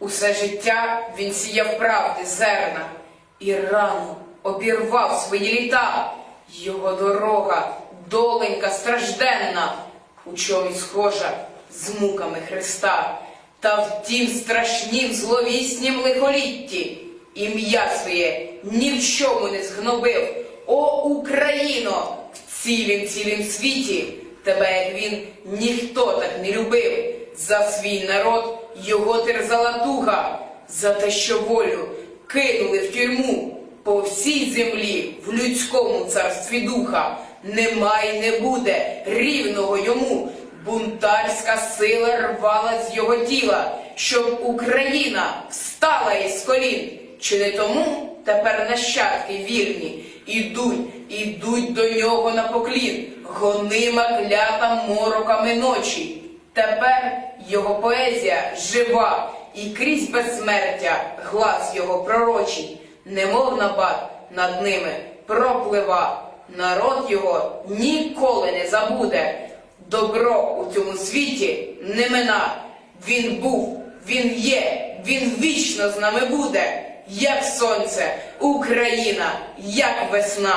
Усе життя він сіяв правди зерна і рано обірвав свої літа. Його дорога, доленька стражденна, у чомусь схожа з муками Христа. Та в тім страшнім зловіснім лихолітті ім'я своє ні в чому не згнобив. О, Україно, в цілім цілім світі тебе, як він, ніхто так не любив. За свій народ його терзала туга, за те, що волю кинули в тюрму. По всій землі, в людському царстві духа, нема й не буде рівного йому. Бунтарська сила рвала з його тіла, щоб Україна встала із колін. Чи не тому тепер нащадки вірні ідуть, ідуть до нього на поклін, гонима клята мороками ночі. Тепер його поезія жива, і крізь безсмертя глас його пророчий, немов набат над ними проплива. Народ його ніколи не забуде. Добро у цьому світі не мина. Він був, він є, він вічно з нами буде, як сонце, Україна, як весна.